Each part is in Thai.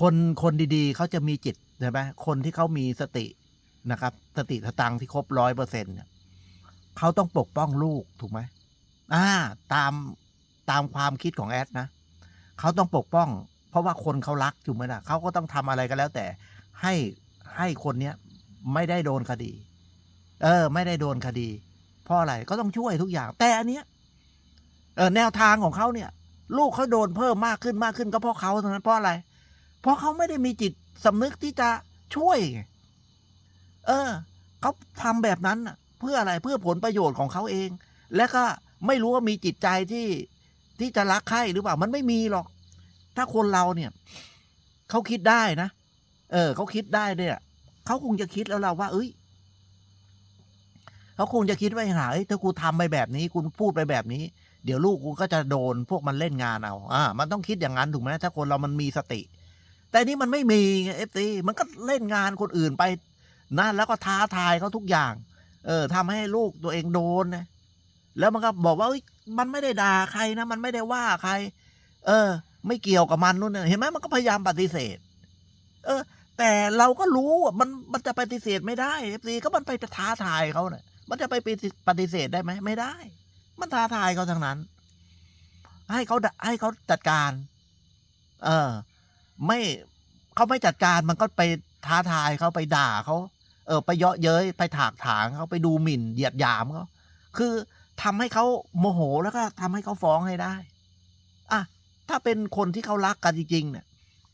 คนคนดีๆ เขาจะมีจิตใช่ไหมคนที่เขามีสตินะครับ สติสตังที่ครบร้อยเปอร์เซ็นต์เนี่ยเขาต้องปกป้องลูกถูกไหมอ่า ตามตามความคิดของแอดนะเขาต้องปกป้อง เพราะว่าคนเขารักถูกไหมล่ะเขาก็ต้องทำอะไรก็แล้ว แต่ให้ให้คนเนี้ยไม่ได้โดนคดี เออ ไม่ได้โดนคดี เพราะอะไรก็ต้องช่วยทุกอย่าง แต่อันเนี้ยเออแนวทางของเขาเนี่ย ลูกเขาโดนเพิ่มมากขึ้นมากขึ้นก็เพราะเขาเท่านั้นเพราะอะไร เพราะเขาไม่ได้มีจิตสำนึกที่จะช่วย เออเขาทำแบบนั้นเพื่ออะไรเพื่อผลประโยชน์ของเขาเอง และก็ไม่รู้ว่ามีจิตใจที่ที่จะรักใครหรือเปล่า มันไม่มีหรอก ถ้าคนเราเนี่ยเขาคิดได้นะเออเขาคิดได้เนี่ยเขาคงจะคิดแล้วเราว่า เอ้ยเขาคงจะคิดว่าหาเอ้ยถ้ากูทำไปแบบนี้กูพูดไปแบบนี้ เดี๋ยวลูกกูก็จะโดนพวกมันเล่นงานเอาอ่ามันต้องคิดอย่างนั้นถูกไหมถ้าคนเรามันมีสติ แต่นี่มันไม่มีเอฟซีมันก็เล่นงานคนอื่นไปนั่นแล้วก็ท้าทายเขาทุกอย่าง เออทำให้ลูกตัวเองโดนนะแล้วมันก็บอกว่ามันไม่ได้ด่าใครนะ มันไม่ได้ว่าใคร เออ ไม่เกี่ยวกับมันนู่นเห็นไหมมันก็พยายามปฏิเสธ เออ แต่เราก็รู้ว่ามันมันจะปฏิเสธไม่ได้เอฟซีก็มันไปท้าทายเขาเนะ่ยมันจะไปปฏิเสธได้ไหมไม่ได้ มันท้าทายเขาทั้งนั้น ให้เขาให้เขาจัดการ เออ ไม่เขาไม่จัดการมันก็ไปท้าทายเขาไปด่าเขาเออไปเยาะเย้ยไปถากถางเขาไปดูหมิ่นเหยียดหยามเขาคือทำให้เขาโมโหแล้วก็ทำให้เขาฟ้องให้ได้อะถ้าเป็นคนที่เขารักกันจริงๆเนี่ย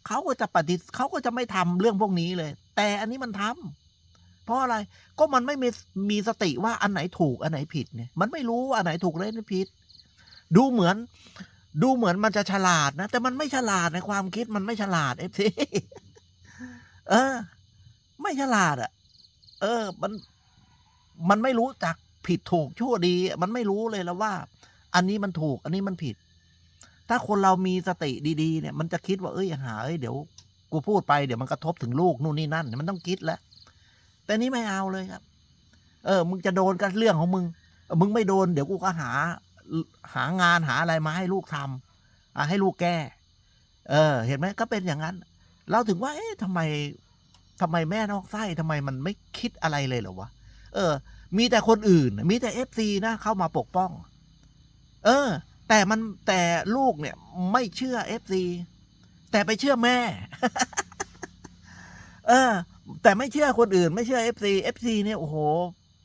เขาก็จะปฏิเขาก็จะไม่ทำเรื่องพวกนี้เลย แต่อันนี้มันทำเพราะอะไรก็มันไม่มีมีสติว่าอันไหนถูกอันไหนผิดเนี่ย มันไม่รู้อันไหนถูกและอันไหนผิด ดูเหมือน ดูเหมือนมันจะฉลาดนะ แต่มันไม่ฉลาดในความคิดมันไม่ฉลาดเอฟซีเออ ไม่ฉลาดอะ่ะ เออ มันมันไม่รู้จักผิดถูกชั่วดี มันไม่รู้เลยแล้วว่า อันนี้มันถูก อันนี้มันผิด ถ้าคนเรามีสติดีๆเนี่ย มันจะคิดว่าเอ้ยหาเอ้ยเดี๋ยวกูพูดไปเดี๋ยวมันกระทบถึงลูกนู่นนี่นั่น มันต้องคิดแล้วแต่นี้ไม่เอาเลยครับ เออ มึงจะโดนก็เรื่องของมึงมึงไม่โดนเดี๋ยวกูก็หา หางานหาอะไรมาให้ลูกทำอะให้ลูกแก้ เออ เห็นไหมก็เป็นอย่างนั้น เราถึงว่า เอ๊ะทำไมทำไมแม่นอกไส้ทำไมมันไม่คิดอะไรเลยเหรอวะ เออ มีแต่คนอื่น มีแต่เอฟซีนะ เข้ามาปกป้อง เออ แต่มันแต่ลูกเนี่ย ไม่เชื่อเอฟซีแต่ไปเชื่อแม่ เออ แต่ไม่เชื่อคนอื่น ไม่เชื่อเอฟซีเอฟซีเนี่ยโอ้โห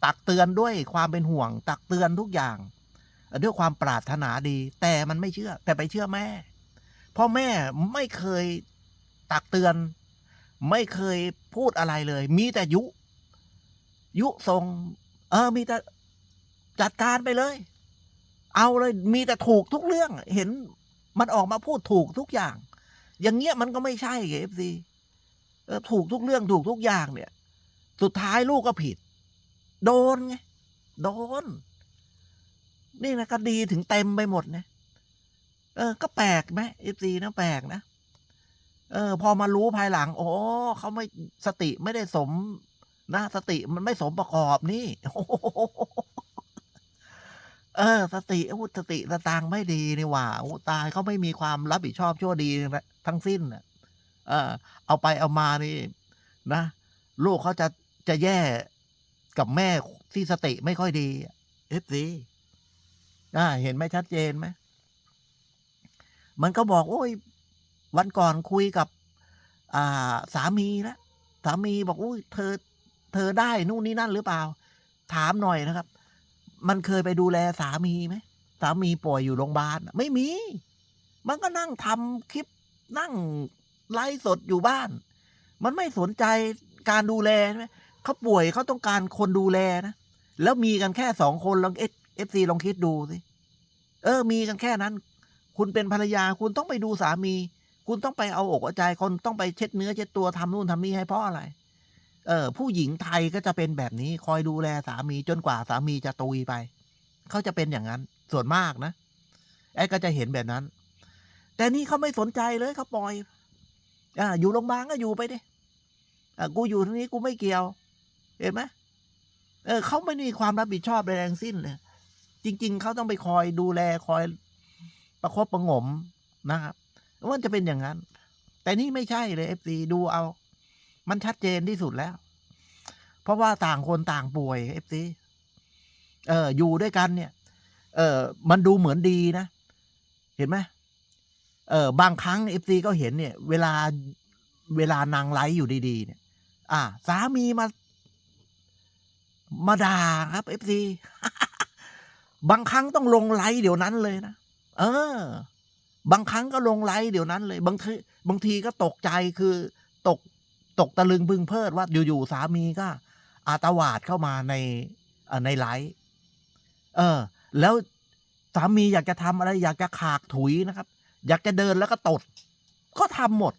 ตักเตือนด้วยความเป็นห่วง ตักเตือนทุกอย่าง ด้วยความปรารถนาดี แต่มันไม่เชื่อ แต่ไปเชื่อแม่เพราะแม่ไม่เคยตักเตือน ไม่เคยพูดอะไรเลย มีแต่ยุ ยุทรงเออมีแต่จัดการไปเลย เอาเลยมีแต่ถูกทุกเรื่อง เห็นมันออกมาพูดถูกทุกอย่าง อย่างเงี้ยมันก็ไม่ใช่เอฟซีถูกทุกเรื่องถูกทุกอย่างเนี่ย สุดท้ายลูกก็ผิด โดนไง โดน นี่นะก็ดีถึงเต็มไปหมดนะเออ ก็แปลกไหมเอฟซีนะแปลกนะเออ พอมารู้ภายหลัง โอ้เขาไม่สติไม่ได้สม นะสติมันไม่สมประกอบนี่โอ้เออ สติอุสติสตางไม่ดีนี่หว่าตายเขาไม่มีความรับผิดชอบชั่วดีทั้งสิ้นอะเออ เอาไปเอามานี่ นะลูกเขาจะจะแย่กับแม่ที่สติไม่ค่อยดีเอฟซี อ่าเห็นไหมชัดเจนไหมมันก็บอก โอ้ย วันก่อนคุยกับ อ่า สามีแล้วสามีบอกอุ้ยเธอ เธอได้นู่นนี่นั่นหรือเปล่า ถามหน่อยนะครับ มันเคยไปดูแลสามีไหมสามีป่วยอยู่โรงพยาบาลไม่มี มันก็นั่งทำคลิปนั่งไลฟ์สดอยู่บ้าน มันไม่สนใจการดูแลใช่ไหมเขาป่วยเขาต้องการคนดูแลนะ แล้วมีกันแค่สองคนลองเอ เอฟซีลองคิดดูสิ เออ มีกันแค่นั้น คุณเป็นภรรยาคุณต้องไปดูสามี คุณต้องไปเอาอกเอาใจคนต้องไปเช็ดเนื้อเช็ดตัวทำนู่นทำนี่ให้เพราะอะไร เออ ผู้หญิงไทยก็จะเป็นแบบนี้ คอยดูแลสามีจนกว่าสามีจะตุยไป เขาจะเป็นอย่างนั้น ส่วนมากนะ ไอ้ก็จะเห็นแบบนั้น แต่นี่เขาไม่สนใจเลยเขาปล่อย อ่า อยู่โรงพยาบาลก็อยู่ไปดิอ่ากูอยู่ที่นี้กูไม่เกี่ยว เห็นไหมเออเขาไม่มีความรับผิดชอบใดทั้งสิ้นเลย จริง ๆ เขาต้องไปคอยดูแลคอยประคบประหงมนะครับมันจะเป็นอย่างนั้น แต่นี่ไม่ใช่เลยเอฟซีดูเอา มันชัดเจนที่สุดแล้ว เพราะว่าต่างคนต่างป่วยเอฟซีเออ อยู่ด้วยกันเนี่ย เออมันดูเหมือนดีนะ เห็นไหมเออบางครั้งเอฟซีก็เห็นเนี่ย เวลาเวลานางไลฟ์อยู่ดีๆเนี่ย อ่า สามีมา มาด่าครับเอฟซี บางครั้งต้องลงไลฟ์เดี๋ยวนั้นเลยนะเออ บางครั้งก็ลงไลฟ์เดี๋ยวนั้นเลย บางทีบางทีก็ตกใจคือตกตกตะลึงพึงเพลิดว่าอยู่ๆสามีก็ อาตวาดเข้ามาในในไลฟ์เออ แล้วสามีอยากจะทำอะไร อยากจะขากถุยนะครับ อยากจะเดินแล้วก็ตด ก็ทำหมด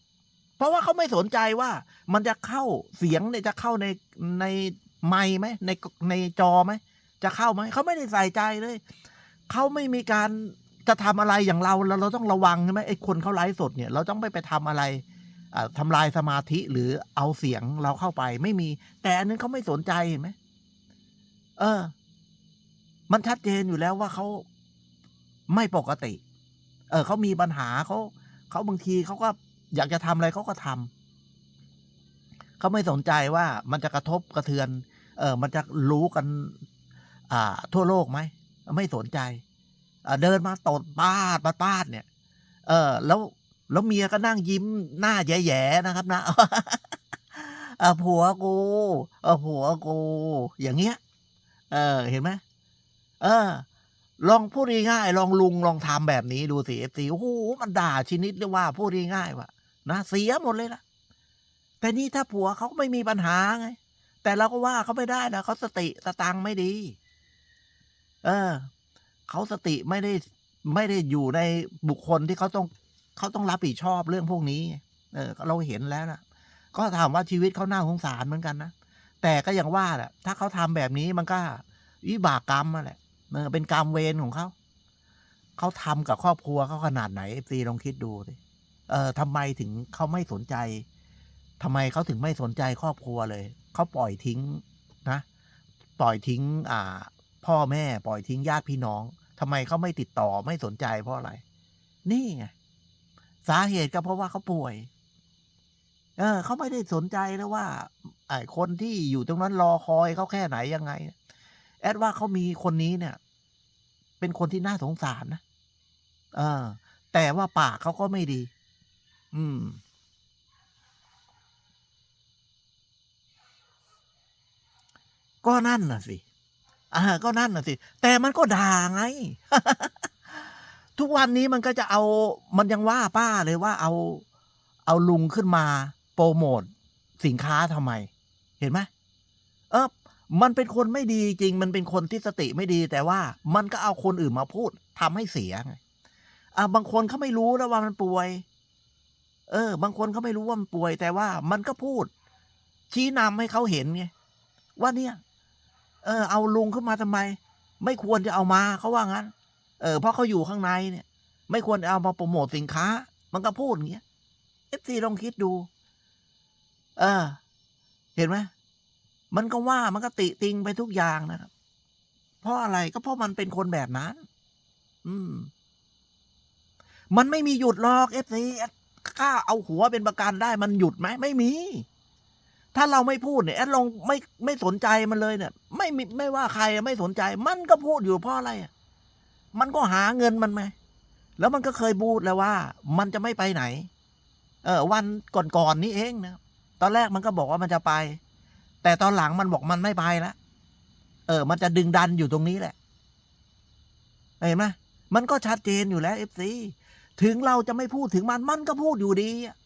เพราะว่าเขาไม่สนใจว่ามันจะเข้าเสียงเนี่ยจะเข้าในในไมค์ไหมในในจอไหม จะเข้าไหมเขาไม่ได้ใส่ใจเลยเขาไม่มีการจะทำอะไรอย่างเราเราเราต้องระวังใช่ไหมไอ้คนเขาไลฟ์สดเนี่ย เราต้องไม่ไปทำอะไรอ่าทำลายสมาธิหรือเอาเสียงเราเข้าไปไม่มี แต่อันนั้นเขาไม่สนใจเห็นไหมเออ มันชัดเจนอยู่แล้วว่าเขาไม่ปกติ เออเขามีปัญหาเขาเขาบางทีเขาก็อยากจะทำอะไรเขาก็ทำเขาไม่สนใจว่ามันจะกระทบกระเทือน เออมันจะรู้กัน ทั่วโลกไหม ไม่สนใจ เดินมาตดปาดปาปาดเนี่ย เออ แล้วแล้วเมียก็นั่งยิ้มหน้าแย่ๆนะครับนะอผัวกูอผัวกู อย่างเงี้ย เออ เห็นไหมเออ ลองพูดง่ายๆลองลุงลองทำแบบนี้ดูสิเอฟซีโอ้โหมันด่าชนิดเรียกว่าพูดง่ายๆว่านะเสียหมดเลยล่ะ แต่นี่ถ้าผัวเขาไม่มีปัญหาไง แต่เราก็ว่าเขาไม่ได้นะเขาสติสตังไม่ดี เออ เขาสติไม่ได้ไม่ได้อยู่ในบุคคลที่เขาต้องเขาต้องรับผิดชอบเรื่องพวกนี้ เออ เราเห็นแล้วนะก็ถามว่าชีวิตเขาหน่าสงสารเหมือนกันนะ แต่ก็อย่างว่าแหละ ถ้าเขาทำแบบนี้มันก็วิบากกรรมมาแหละเออเป็นกรรมเวรของเขา เขาทำกับครอบครัวเขาขนาดไหนเอฟซีลองคิดดูดิเออทำไมถึงเขาไม่สนใจทำไมเขาถึงไม่สนใจครอบครัวเลย เขาปล่อยทิ้งนะ ปล่อยทิ้ง อ่า พ่อแม่ปล่อยทิ้งญาติพี่น้องทำไมเขาไม่ติดต่อไม่สนใจเพราะอะไร นี่ไงสาเหตุก็เพราะว่าเขาป่วย เออเขาไม่ได้สนใจแล้วว่าไอ้คนที่อยู่ตรงนั้นรอคอยเขาแค่ไหนยังไง แอดว่าเขามีคนนี้เนี่ย เป็นคนที่น่าสงสารนะเออ แต่ว่าปากเขาก็ไม่ดี อืมก็นั่นน่ะสิ อ่าก็นั่นน่ะสิ แต่มันก็ด่าไง ทุกวันนี้มันก็จะเอา มันยังว่าป้าเลยว่าเอา เอาลุงขึ้นมา โปรโมทสินค้าทำไม เห็นไหมเออมันเป็นคนไม่ดีจริง มันเป็นคนที่สติไม่ดี แต่ว่ามันก็เอาคนอื่นมาพูดทำให้เสียไงอ่าบางคนเขาไม่รู้แล้วว่ามันป่วย เออ บางคนเขาไม่รู้ว่ามันป่วย แต่ว่ามันก็พูด ชี้นำให้เขาเห็นไงว่าเนี่ย เออ เอาลุงขึ้นมาทำไม ไม่ควรจะเอามาเขาว่างั้น เออเพราะเขาอยู่ข้างในเนี่ย ไม่ควรเอามาโปรโมทสินค้า มันก็พูดอย่างเงี้ยเอฟซีลองคิดดู เออ เห็นไหมมันก็ว่ามันก็ติติงไปทุกอย่างนะครับ เพราะอะไรก็เพราะมันเป็นคนแบบนั้น อืม มันไม่มีหยุดหรอกเอฟซีข้าเอาหัวเป็นประกันได้ มันหยุดไหมไม่มี ถ้าเราไม่พูดเนี่ยแอดลองไม่ไม่สนใจมันเลยเนี่ย ไม่มีไม่ว่าใครไม่สนใจ มันก็พูดอยู่เพราะอะไรอะมันก็หาเงินมันไหมแล้วมันก็เคยพูดแล้วว่า มันจะไม่ไปไหน เออ วันก่อนๆนี้เองนะตอนแรกมันก็บอกว่ามันจะไป แต่ตอนหลังมันบอกมันไม่ไปแล้วเออ มันจะดึงดันอยู่ตรงนี้แหละ เห็นไหมมันก็ชัดเจนอยู่แล้วเอฟซีถึงเราจะไม่พูดถึงมัน มันก็พูดอยู่ดีอะ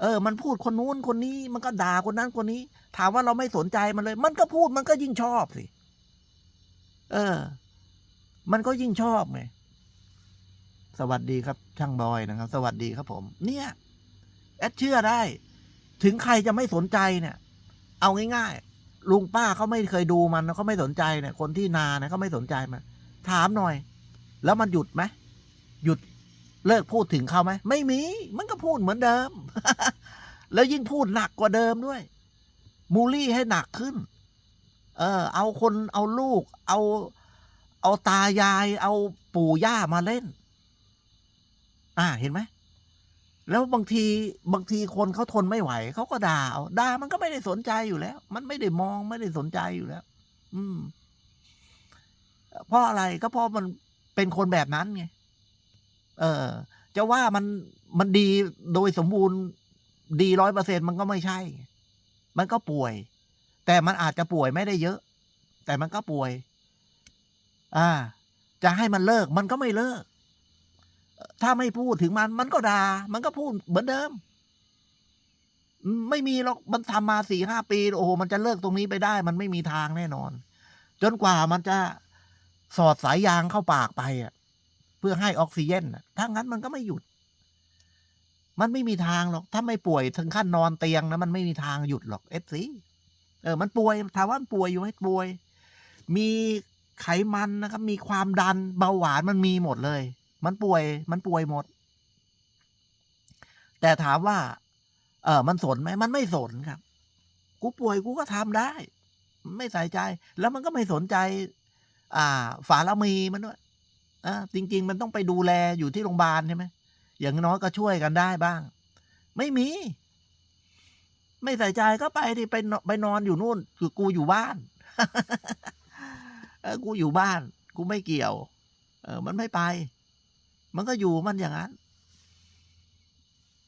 เออ มันพูดคนนู้นคนนี้ มันก็ด่าคนนั้นคนนี้ ถามว่าเราไม่สนใจมันเลย มันก็พูดมันก็ยิ่งชอบสิ เออ มันก็ยิ่งชอบไง สวัสดีครับ ช่างบอยนะครับ สวัสดีครับผม เนี่ย แอดเชื่อได้ ถึงใครจะไม่สนใจเนี่ย เอาง่ายๆ ลุงป้าเขาไม่เคยดูมันเขาไม่สนใจเนี่ย คนที่นาเนี่ยเขาไม่สนใจมัน ถามหน่อย แล้วมันหยุดไหมหยุด เลิกพูดถึงเขาไหมไม่มี มันก็พูดเหมือนเดิม แล้วยิ่งพูดหนักกว่าเดิมด้วยมูลี่ให้หนักขึ้น เออ เอาคนเอาลูก เอาเอาตายาย เอาปู่ย่ามาเล่น อ่าเห็นไหมแล้วบางทีบางทีคนเขาทนไม่ไหวเขาก็ด่าเอาด่ามันก็ไม่ได้สนใจอยู่แล้ว มันไม่ได้มองไม่ได้สนใจอยู่แล้ว อืมเพราะอะไรก็เพราะมันเป็นคนแบบนั้นไง เออ จะว่ามันมันดีโดยสมบูรณ์ดีร้อยเปอร์เซ็นมันก็ไม่ใช่ มันก็ป่วย แต่มันอาจจะป่วยไม่ได้เยอะ แต่มันก็ป่วย อ่า จะให้มันเลิก มันก็ไม่เลิก ถ้าไม่พูดถึงมัน มันก็ด่ามันก็พูดเหมือนเดิม ไม่มีหรอกมันทำมาสี่ห้าปี โอ้โห มันจะเลิกตรงนี้ไปได้ มันไม่มีทางแน่นอน จนกว่ามันจะสอดสายยางเข้าปากไปอะ พื่อให้ออกซิเจนถ้างั้นมันก็ไม่หยุด มันไม่มีทางหรอก ถ้าไม่ป่วยถึงขั้นนอนเตียงนะมันไม่มีทางหยุดหรอกเอฟซีเออ มันป่วยถามว่ามันป่วยอยู่ไหมป่วย มีไขมันนะครับ มีความดันเบาหวานมันมีหมดเลย มันป่วย มันป่วยหมด แต่ถามว่า เออมันสนไหมมันไม่สนครับ กูป่วยกูก็ทำได้ ไม่ใส่ใจ แล้วมันก็ไม่สนใจ อ่า ฝาละมีมันด้วย อ่าจริง ๆ มันต้องไปดูแลอยู่ที่โรงพยาบาลใช่ไหมอย่างน้อยก็ช่วยกันได้บ้าง ไม่มี ไม่ใส่ใจก็ไปที่ไปนไปนอนอยู่นู่น คือกูอยู่บ้านกูอยู่บ้าน กูไม่เกี่ยว เออ มันไม่ไป มันก็อยู่มันอย่างนั้น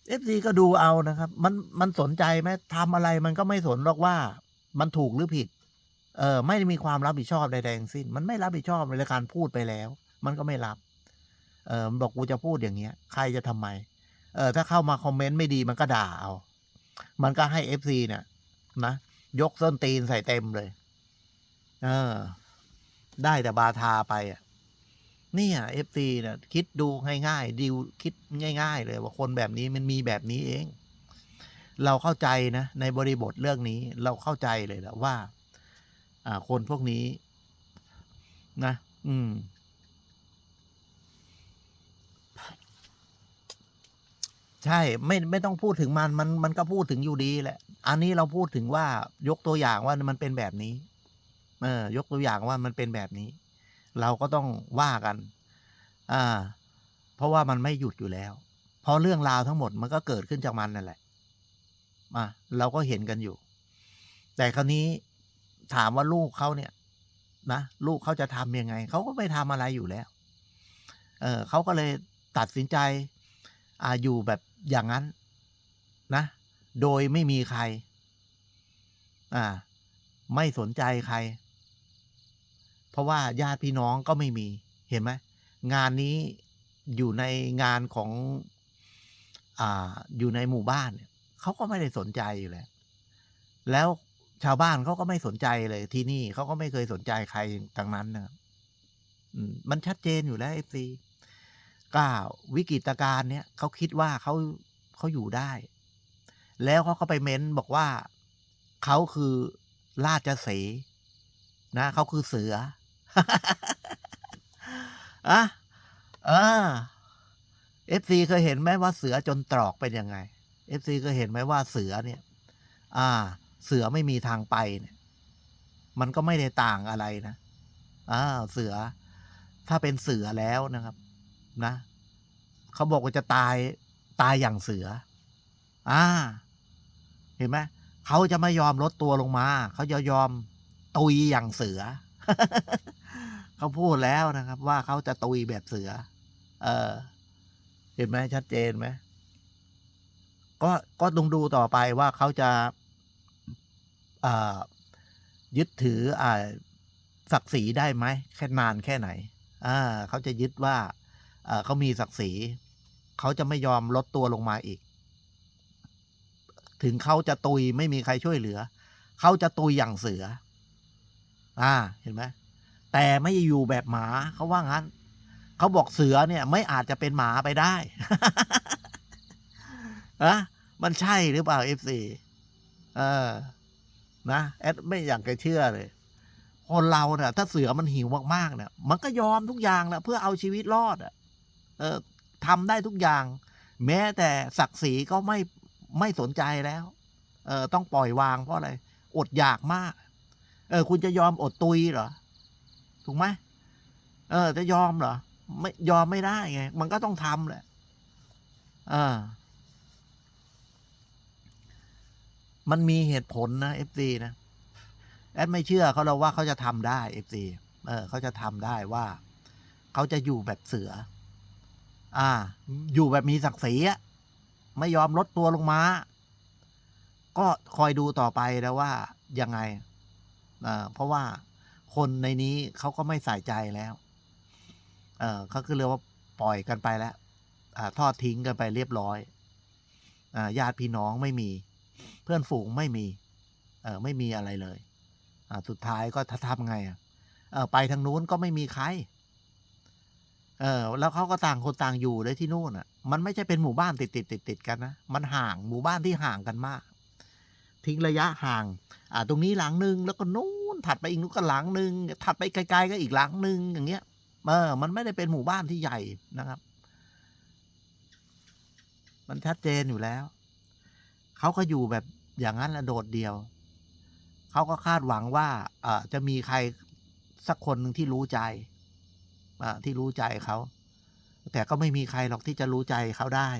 เอฟซีก็ดูเอานะครับ มันมันสนใจไหมทำอะไรมันก็ไม่สนหรอกว่า มันถูกหรือผิด เออ ไม่มีความรับผิดชอบใดๆทั้งสิ้น มันไม่รับผิดชอบในการพูดไปแล้ว มันก็ไม่รับ เออมันบอกกูจะพูดอย่างเงี้ย ใครจะทำไม เออถ้าเข้ามาคอมเมนต์ไม่ดีมันก็ด่าเอา มันก็ให้เอฟซีเนี่ยนะยกส้นตีนใส่เต็มเลย เออ ได้แต่บาทาไปอะนี่ยเอฟซีเนี่ยคิดดูง่ายๆดิวคิดง่าย ๆ เลยว่าคนแบบนี้มันมีแบบนี้เอง เราเข้าใจนะ ในบริบทเรื่องนี้เราเข้าใจเลยแหละว่า อ่า คนพวกนี้ นะ อืม ใช่ไม่ไม่ต้องพูดถึงมันมันมันก็พูดถึงอยู่ดีแหละ อันนี้เราพูดถึงว่ายกตัวอย่างว่ามันเป็นแบบนี้ เออยกตัวอย่างว่ามันเป็นแบบนี้ เราก็ต้องว่ากัน อ่า เพราะว่ามันไม่หยุดอยู่แล้วเพราะเรื่องราวทั้งหมดมันก็เกิดขึ้นจากมันนั่นแหละมาเราก็เห็นกันอยู่ แต่คราวนี้ถามว่าลูกเขาเนี่ย นะลูกเขาจะทำยังไงเขาก็ไม่ทำอะไรอยู่แล้ว เออเขาก็เลยตัดสินใจ อ่าอยู่แบบ อย่างนั้นนะ โดยไม่มีใคร อ่า ไม่สนใจใคร เพราะว่าญาติพี่น้องก็ไม่มี เห็นไหมงานนี้อยู่ในงานของอ่าอยู่ในหมู่บ้านเนี่ยเขาก็ไม่ได้สนใจอยู่แล้ว แล้วชาวบ้านเขาก็ไม่สนใจเลย ที่นี่เขาก็ไม่เคยสนใจใครทั้งนั้นนะมมันชัดเจนอยู่แล้วเอฟซี ก้าวิกฤตการณ์เนี้ยเขาคิดว่าเขาเขาอยู่ได้ แล้วเขาก็ไปเม้นบอกว่าเขาคือราชสีนะเขาคือเสืออะเออเอฟซีเคยเห็นไหมว่าเสือจนตรอกเป็นยังไงเอฟซีเคยเห็นไหมว่าเสือเนี่ย อ่า เสือไม่มีทางไปเนี่ย มันก็ไม่ได้ต่างอะไรนะอ่าเสือถ้าเป็นเสือแล้วนะครับ นะเขาบอกว่าจะตายตายอย่างเสือ อ่า เห็นไหมเขาจะไม่ยอมลดตัวลงมา เขาจะยอมตุยอย่างเสือ เขาพูดแล้วนะครับ ว่าเขาจะตุยแบบเสือ เออ เห็นไหมชัดเจนไหมก็ก็ต้องดูต่อไปว่าเขาจะยึดถืออศักดิ์ศรีได้ไหมแค่นานแค่ไหนเขาจะยึดว่า เขามีศักดิ์ศรีเขาจะไม่ยอมลดตัวลงมาอีก ถึงเขาจะตุยไม่มีใครช่วยเหลือ เขาจะตุยอย่างเสือ อ่า เห็นไหมแต่ไม่อยู่แบบหมาเขาว่างั้นเขาบอกเสือเนี่ย ไม่อาจจะเป็นหมาไปได้อะมันใช่หรือเปล่าเอฟซีเออ นะแอดไม่อยากจะเชื่อเลยคนเราเนี่ยถ้าเสือมันหิวมากๆเนี่ย มันก็ยอมทุกอย่างแหละเพื่อเอาชีวิตรอดอะ ทำได้ทุกอย่าง แม้แต่ศักดิ์ศรีก็ไม่ไม่สนใจแล้วเออต้องปล่อยวางเพราะอะไร อดอยากมากเออคุณจะยอมอดตุยเหรอ ถูกไหมเออ จะยอมเหรอ ไม่ยอมไม่ได้ไง มันก็ต้องทำแหละเออมันมีเหตุผลนะเอฟซีนะแอดไม่เชื่อเขาเราว่าเขาจะทำได้เอฟซีเออเขาจะทำได้ว่า เขาจะอยู่แบบเสือ อ่า อยู่แบบมีศักดิ์ศรีอะไม่ยอมลดตัวลงมา ก็คอยดูต่อไปแล้วว่ายังไงอ่าเพราะว่าคนในนี้เขาก็ไม่ใส่ใจแล้ว เออเขาคือเรียกว่าปล่อยกันไปแล้ว อ่า ทอดทิ้งกันไปเรียบร้อย อ่าญาติพี่น้องไม่มี เพื่อนฝูงไม่มี เออไม่มีอะไรเลย อ่า สุดท้ายก็ทำไงอะ เออไปทางนู้นก็ไม่มีใคร เออแล้วเขาก็ต่างคนต่างอยู่เลยที่นู่นอะ มันไม่ใช่เป็นหมู่บ้านติดติดติดติดกันนะ มันห่างหมู่บ้านที่ห่างกันมาก ทิ้งระยะห่าง อ่า ตรงนี้หลังหนึ่งแล้วก็นู้นถัดไปอีกนู้นก็หลังหนึ่งถัดไปไกลๆก็อีกหลังหนึ่งอย่างเงี้ย เออ มันไม่ได้เป็นหมู่บ้านที่ใหญ่นะครับ มันชัดเจนอยู่แล้ว เขาก็อยู่แบบอย่างนั้นแหละโดดเดียว เขาก็คาดหวังว่า เออจะมีใครสักคนหนึ่งที่รู้ใจ ที่รู้ใจเขา แต่ก็ไม่มีใครหรอกที่จะรู้ใจเขาได้